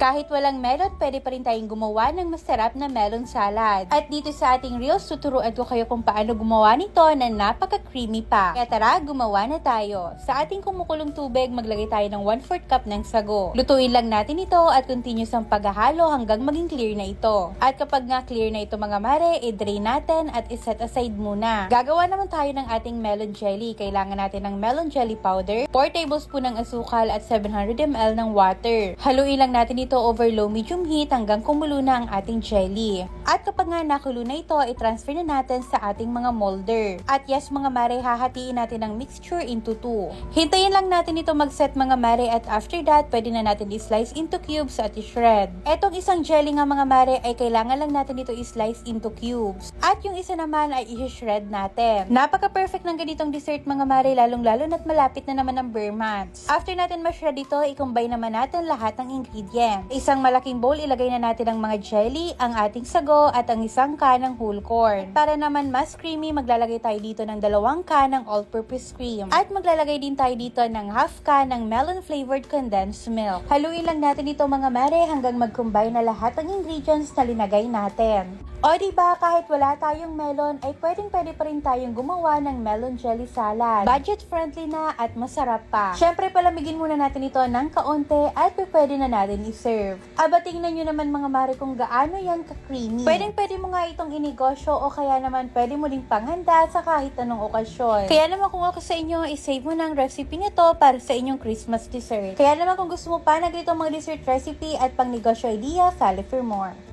Kahit walang melon, pwede pa rin tayong gumawa ng masarap na melon salad. At dito sa ating reels, tuturuan ko kayo kung paano gumawa nito na napaka-creamy pa. Kaya tara, gumawa na tayo. Sa ating kumukulong tubig, maglagay tayo ng 1/4 cup ng sago. Lutuin lang natin ito at continuous ang paghahalo hanggang maging clear na ito. At kapag nga clear na ito mga mare, i-drain natin at iset aside muna. Gagawa naman tayo ng ating melon jelly. Kailangan natin ng melon jelly powder, 4 tablespoon ng asukal at 700 ml ng water. Haluin lang natin ito over low medium heat hanggang kumulo na ang ating jelly. At kapag nga nakulo na ito, i-transfer na natin sa ating mga molder. At yes mga mare, hahatiin natin ang mixture into 2. Hintayin lang natin ito mag-set mga mare at after that, pwede na natin i-slice into cubes at i-shred. Etong isang jelly nga mga mare ay kailangan lang natin ito i-slice into cubes. At yung isa naman ay i-shred natin. Napaka-perfect ng ganitong dessert mga mare, lalong-lalo na't malapit na naman ang bare months. After natin ma-shred ito, i-combine naman natin lahat ng ingredients. Isang malaking bowl, ilagay na natin ang mga jelly, ang ating at ang isang can ng whole corn. Para naman mas creamy, maglalagay tayo dito ng dalawang can ng all-purpose cream. At maglalagay din tayo dito ng half can ng melon-flavored condensed milk. Haluin lang natin ito mga mare hanggang mag-combine na lahat ng ingredients na linagay natin. O diba, kahit wala tayong melon, ay pwedeng pwede pa rin tayong gumawa ng melon jelly salad. Budget friendly na at masarap pa. Syempre, palamigin muna natin ito ng kaunti at pwede na natin i-serve. Aba, tingnan nyo naman mga mare kung gaano yan ka-creamy. Pwedeng pwede mo nga itong inegosyo o kaya naman pwede mo ding panghanda sa kahit anong okasyon. Kaya naman kung ako sa inyo, isave mo ang recipe nito para sa inyong Christmas dessert. Kaya naman kung gusto mo pa na ganitong mga dessert recipe at pang negosyo idea, follow for more.